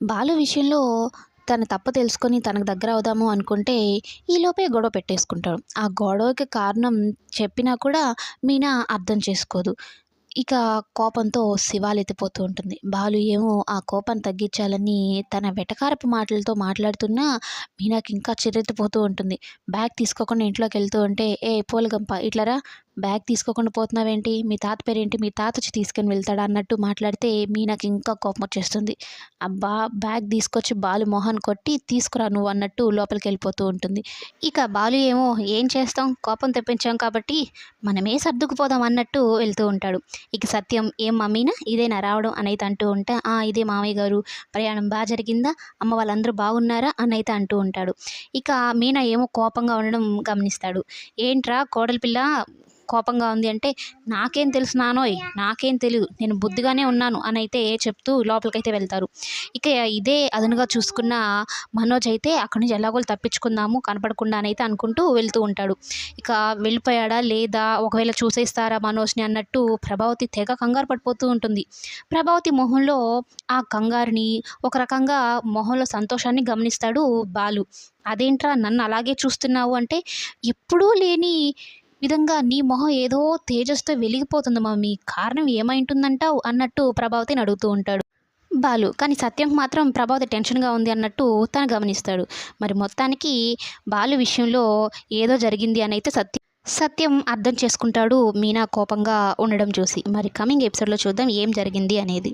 బాలు విషయంలో తన తప్పు తెలుసుకొని తనకు దగ్గర అవుదాము అనుకుంటే ఈలోపే గొడవ పెట్టేసుకుంటాడు. ఆ గొడవకి కారణం చెప్పినా కూడా మీనా అర్థం చేసుకోదు. ఇక కోపంతో శివాలెత్తిపోతూ ఉంటుంది. బాలు ఏమో ఆ కోపం తగ్గించాలని తన వెటకారపు మాటలతో మాట్లాడుతున్నా మీనాకి ఇంకా చిరెత్తిపోతూ ఉంటుంది. బ్యాగ్ తీసుకోకుండా ఇంట్లోకి వెళ్తూ ఉంటే ఏ పూలగంప ఇట్లరా? బ్యాగ్ తీసుకోకుండా పోతున్నావేంటి? మీ తాత పేరేంటి? మీ తాత వచ్చి తీసుకొని వెళ్తాడా? అన్నట్టు మాట్లాడితే మీనాకి ఇంకా కోపం వచ్చేస్తుంది. అబ్బా బ్యాగ్ తీసుకొచ్చి బాలు మొహాన్ని కొట్టి తీసుకురా నువ్వు అన్నట్టు లోపలికి వెళ్ళిపోతూ ఉంటుంది. ఇక బాలు ఏమో ఏం చేస్తాం? కోపం తెప్పించాం కాబట్టి మనమే సర్దుకుపోదాం అన్నట్టు వెళ్తూ ఉంటాడు. ఇక సత్యం ఏం మమ్మీనా ఇదేనా రావడం? అనైతే అంటూ ఉంటే "ఆ, ఇదే మామయ్య గారు. ప్రయాణం బాగా జరిగిందా? అమ్మ వాళ్ళందరూ బాగున్నారా? అని అయితే అంటూ ఉంటాడు. ఇక మీనా ఏమో కోపంగా ఉండడం గమనిస్తాడు. ఏంట్రా కోడలి పిల్ల? కోపంగా ఉంది అంటే నాకేం తెలుసు నానోయ్ నాకేం తెలియదు నేను బుద్ధిగానే ఉన్నాను అని అయితే చెప్తూ లోపలికైతే వెళ్తారు. ఇక ఇదే అదనుగా చూసుకున్న మనోజ్ అయితే అక్కడి నుంచి ఎలాగోలు తప్పించుకుందాము కనపడకుండా అని అయితే అనుకుంటూ వెళ్తూ ఉంటాడు. ఇక వెళ్ళిపోయాడా లేదా ఒకవేళ చూసేస్తారా మనోజ్ని అన్నట్టు ప్రభావతి తెగ కంగారు పడిపోతూ ఉంటుంది. ప్రభావతి మొహంలో ఆ కంగారుని ఒక రకంగా మొహంలో సంతోషాన్ని గమనిస్తాడు బాలు. అదేంట్రా నన్ను అలాగే చూస్తున్నావు అంటే ఎప్పుడూ లేని విధంగా నీ మొహం ఏదో తేజస్తో వెలిగిపోతుంది మమ్మీ కారణం ఏమై ఉంటుందంటావు అన్నట్టు ప్రభావతిని అడుగుతూ ఉంటాడు. బాలు కానీ సత్యం మాత్రం ప్రభావతి టెన్షన్గా ఉంది అన్నట్టు తను గమనిస్తాడు. మరి మొత్తానికి బాలు విషయంలో ఏదో జరిగింది అని అయితే సత్యం సత్యం అర్థం చేసుకుంటాడు మీనా కోపంగా ఉండడం చూసి. మరి కమింగ్ ఎపిసోడ్లో చూద్దాం ఏం జరిగింది అనేది.